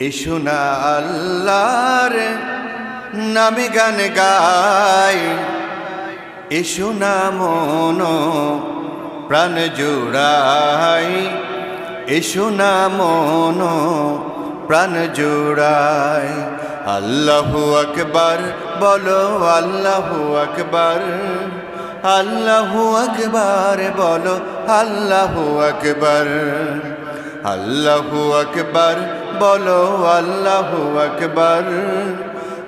ইসুনা আল্লাহর নামে গান গাই। ইসুনা মন প্রাণ জোড়াই। জুড়াই ইসুনা মন প্রাণ জুড়াই। আল্লাহু আকবার, বলো আল্লাহু আকবার। আল্লাহু আকবার, বলো আল্লাহু আকবার। আল্লাহু আকবার বলো, আল্লাহু আকবার।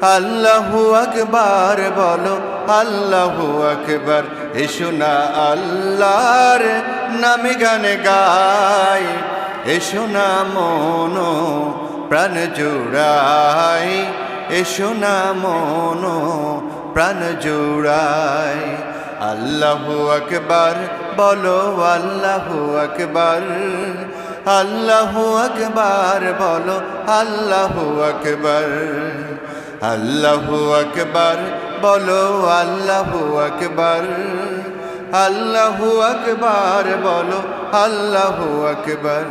আল্লাহু আকবার বলো, আল্লাহু আকবার। এসো না আল্লাহর নামে গানে গাই। এসো না মন প্রাণ জোড়াই। এসো না মন প্রাণ জোড়াই। আল্লাহু আকবার বলো, আল্লাহু আকবার। আল্লাহু আকবার, বলো আল্লাহু আকবার। আল্লাহু আকবার, বলো আল্লাহু আকবার। আল্লাহু আকবার, বলো আল্লাহু আকবার।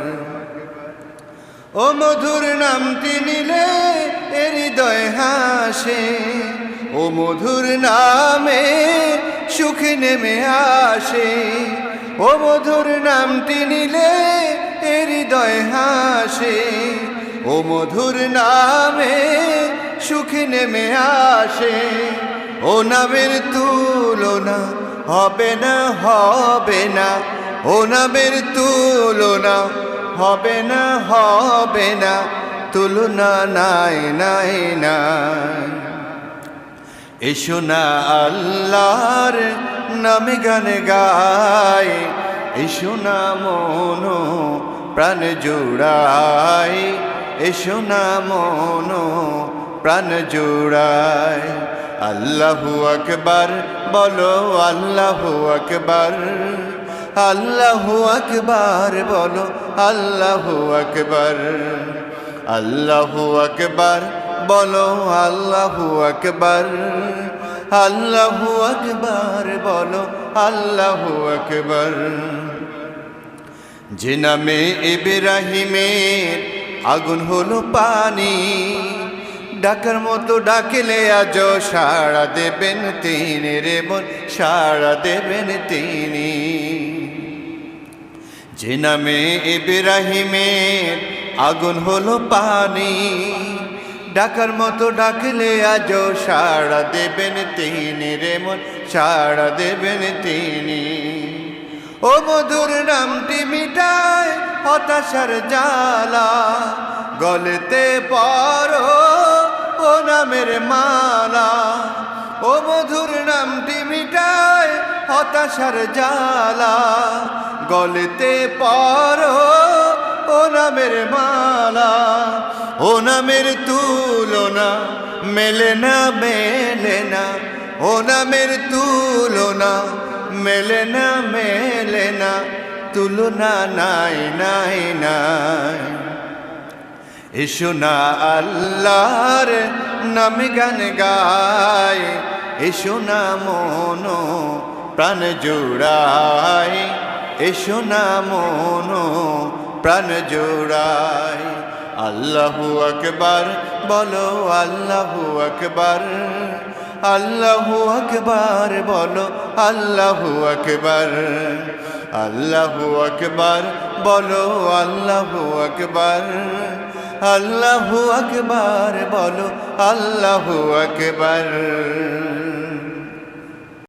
ও মধুর নামটি নিলে এ হৃদয় হাসে। ও মধুর নামে সুখ নেমে আসে। ও মধুর নামটি নিলে হৃদয় হাসে, ও মধুর নামে সুখ নেমে আসে। ও নামের তুলনা হবে না হবে না। ও নামের তুলনা হবে না হবে না। তুলনা নাই নাই নাই। এসো না আল্লাহর নামে গানে গায় এসো না মন প্রাণ জোড়াই, এসো না মন প্রাণ জোড়াই। আল্লাহু আকবার, বলো আল্লাহু আকবার আল্লাহু আকবার, বলো আল্লাহু আকবার। আল্লাহু আকবার, বলো আল্লাহু আকবার। আল্লাহু আকবার, বলো আল্লাহু আকবার। যে নামে ইব্রাহিমের আগুন হলো পানি, ডাকার মতো ডাকলে আজ সাড়া দেবেন তিনি রে বোন সাড়া দেবেন তিনি। যে নামে ইব্রাহিমের আগুন হলো পানি ডাকার মতো ডাকলে আজ সাড়া দেবেন তিনি রে মন, সাড়া দেবেন তিনি। ও মধুর নামটি মিটায় হতাশার জ্বালা, গলেতে পারো ও নামের মালা। ও মধুর নামটি মিটায় হতাশার জ্বালা, গলেতে পারো ও নামের মালা। ও নামের তুলনা, মেলে না মেলে না। ও নামের তুলনা, মেলে না মেলে না। তুলনা নাই নাই নাই। এসো না আল্লাহর নামে গান গায় এসো না মন প্রাণ জোড়াই, এসো না মন প্রাণ জোড়াই। আল্লাহু আকবার, বলো আল্লাহু আকবার। আল্লাহু আকবার, বলো আল্লাহু আকবার। আল্লাহু আকবার, বলো আল্লাহু আকবার। আল্লাহু আকবার, বলো আল্লাহু আকবার।